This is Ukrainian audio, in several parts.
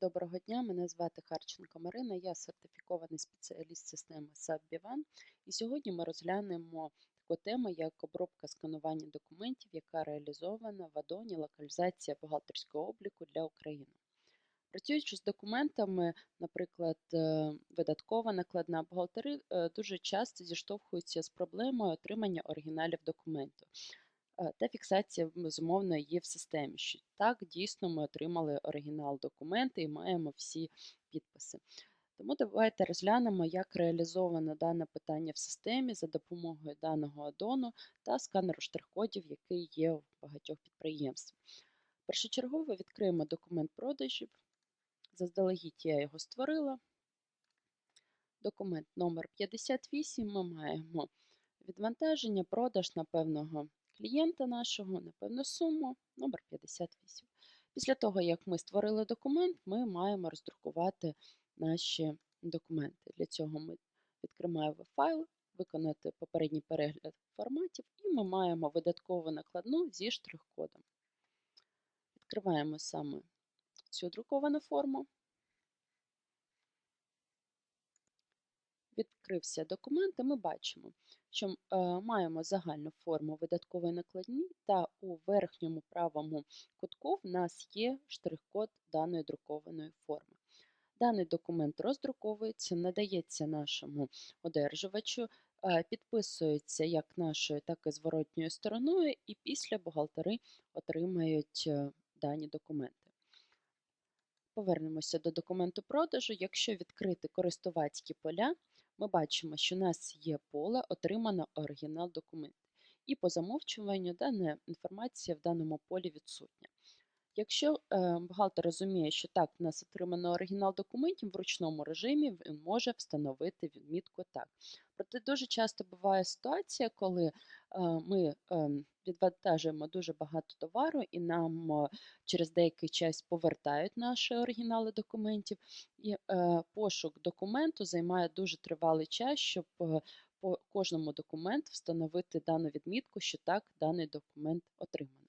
доброго дня. Мене звати Харченко Марина, я сертифікований спеціаліст системи SAP Bivan. І сьогодні ми розглянемо таку тему, як обробка сканування документів, яка реалізована в Адоні локалізація бухгалтерського обліку для України. Працюючи з документами, наприклад, е, видаткова накладна бухгалтери е, дуже часто зіштовхуються з проблемою отримання оригіналів документу та фіксація безумовно є в системі. Що так, дійсно, ми отримали оригінал документу і маємо всі підписи. Тому давайте розглянемо, як реалізовано дане питання в системі за допомогою даного адону та сканеру штрих-кодів, який є в багатьох підприємств. Першочергово відкриємо документ продажів. Заздалегідь я його створила. Документ номер 58 ми маємо відвантаження, продаж на певного клієнта нашого на певну суму номер 58. Після того, як ми створили документ, ми маємо роздрукувати наші документи. Для цього ми відкриваємо файл, виконати попередній перегляд форматів, і ми маємо видаткову накладну зі штрих-кодом. Відкриваємо саме цю друковану форму. Відкрився документ, і ми бачимо, що е, маємо загальну форму видаткової накладні, та у верхньому правому кутку в нас є штрих-код даної друкованої форми. Даний документ роздруковується, надається нашому одержувачу, е, підписується як нашою, так і зворотньою стороною, і після бухгалтери отримають е, дані документи. Повернемося до документу продажу. Якщо відкрити користувацькі поля, ми бачимо, що у нас є поле отримано оригінал документу. І по замовчуванню дана інформація в даному полі відсутня. Якщо е, бухгалтер розуміє, що так, у нас отримано оригінал документів в ручному режимі, він може встановити відмітку так. Проте дуже часто буває ситуація, коли е, ми е, відвантажуємо дуже багато товару, і нам е, через деякий час повертають наші оригінали документів, і пошук документу займає дуже тривалий час, щоб по кожному документу встановити дану відмітку, що так, даний документ отримано.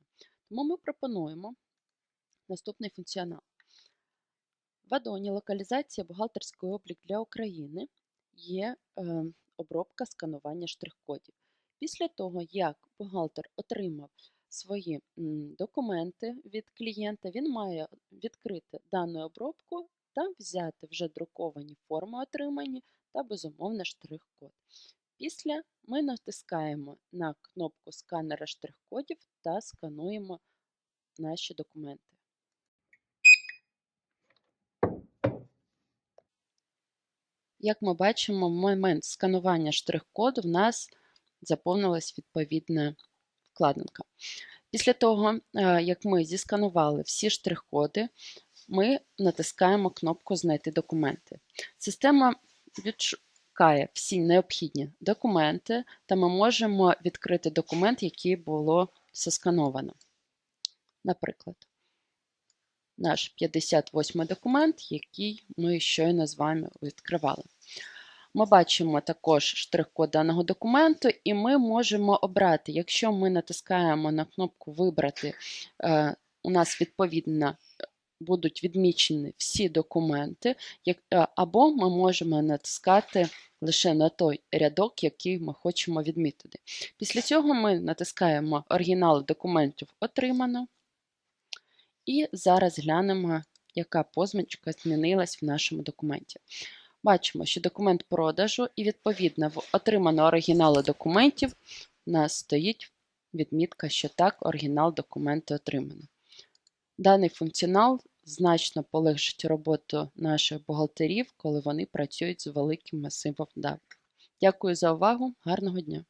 Тому ми пропонуємо наступний функціонал. В Адоні локалізація бухгалтерський облік для України є е, обробка сканування штрих-кодів. Після того, як бухгалтер отримав свої документи від клієнта, він має відкрити дану обробку та взяти вже друковані форми отримані та безумовно штрих-код. Після ми натискаємо на кнопку сканера штрих-кодів та скануємо наші документи. Як ми бачимо, в момент сканування штрих-коду в нас заповнилась відповідна вкладинка. Після того, е, як ми зісканували всі штрих-коди, ми натискаємо кнопку Знайти документи. Система відшукає всі необхідні документи, та ми можемо відкрити документ, який було соскановано. Наприклад, наш 58 документ, який ми щойно з вами відкривали. Ми бачимо також штрих-код даного документу, і ми можемо обрати, якщо ми натискаємо на кнопку Вибрати, е, у нас відповідно будуть відмічені всі документи, е, або ми можемо натискати лише на той рядок, який ми хочемо відмітити. Після цього ми натискаємо оригінал документів отримано. І зараз глянемо, яка позначка змінилась в нашому документі. Бачимо, що документ продажу, і, відповідно, в отримано оригінали документів у нас стоїть відмітка, що так, оригінал документу отримано. Даний функціонал значно полегшить роботу наших бухгалтерів, коли вони працюють з великим масивом даних. Дякую за увагу, гарного дня!